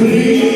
Please.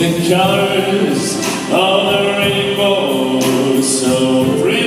the colors of the rainbow so pretty.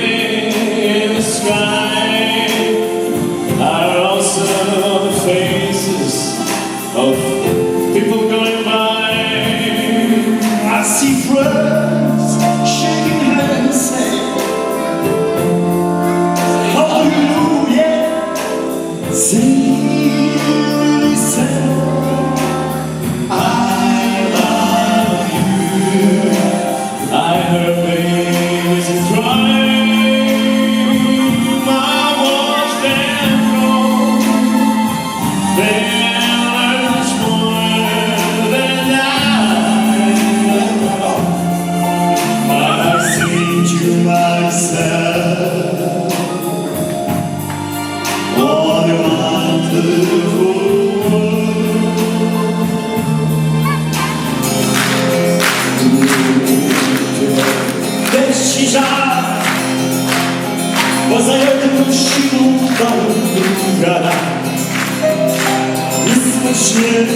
śnie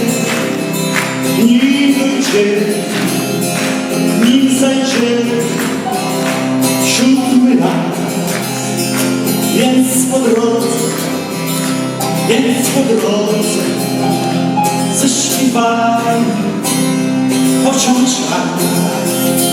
Niby cię, nim zajdzie Siódmy lat Jest po drodze, jest po drodze Zaśpiewaj pociąg czas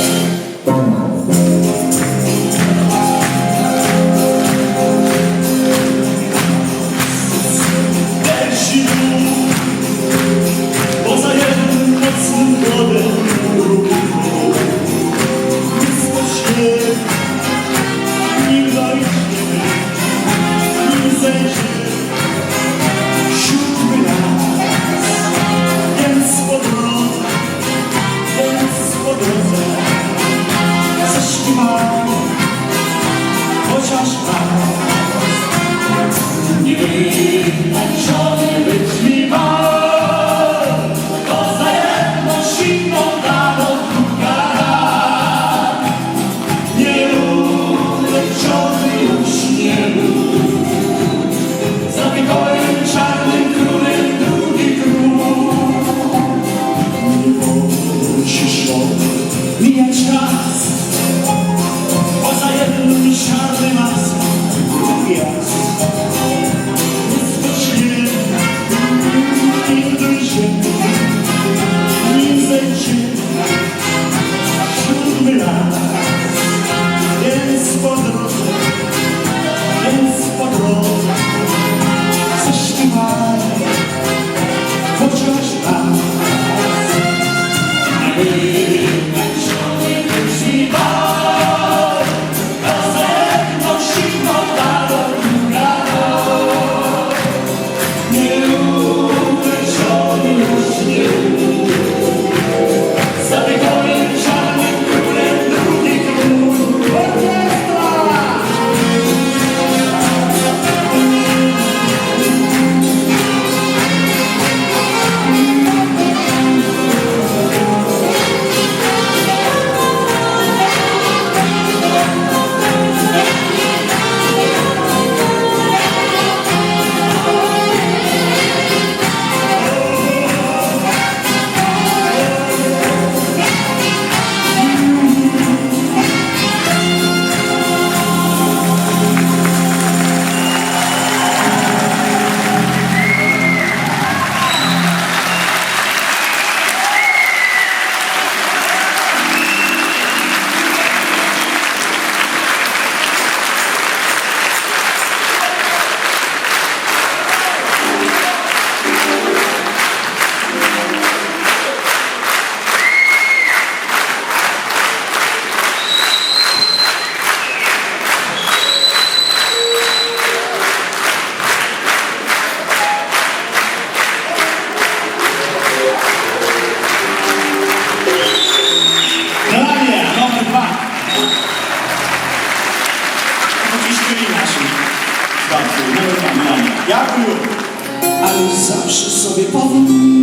you.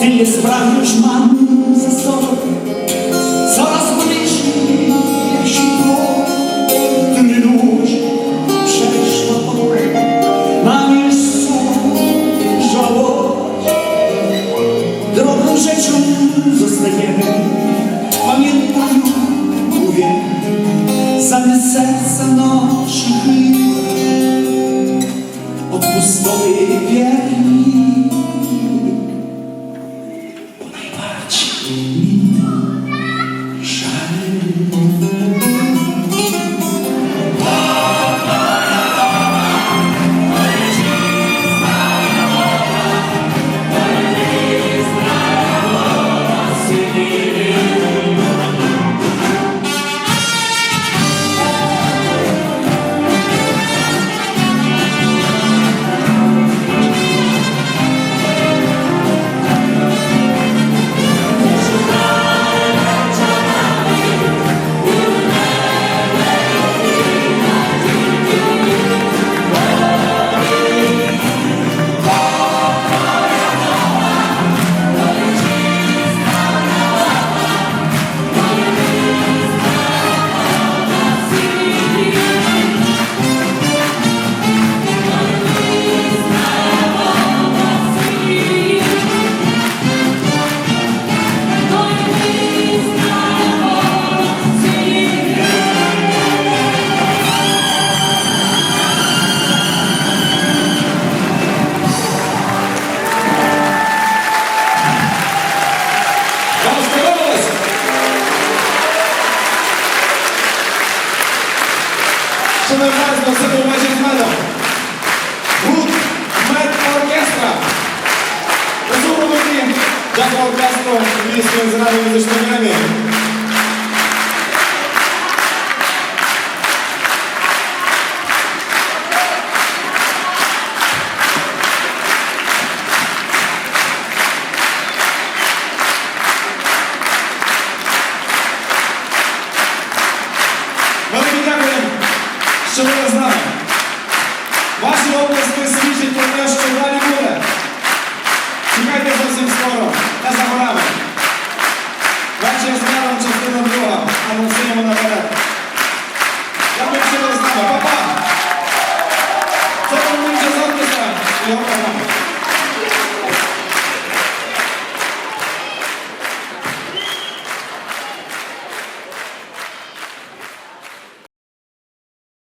Ти не справиш маму за сорок, зараз полічний щиток, ти не дуже прийшла, на сум жалоб, дробно вже чому зостає.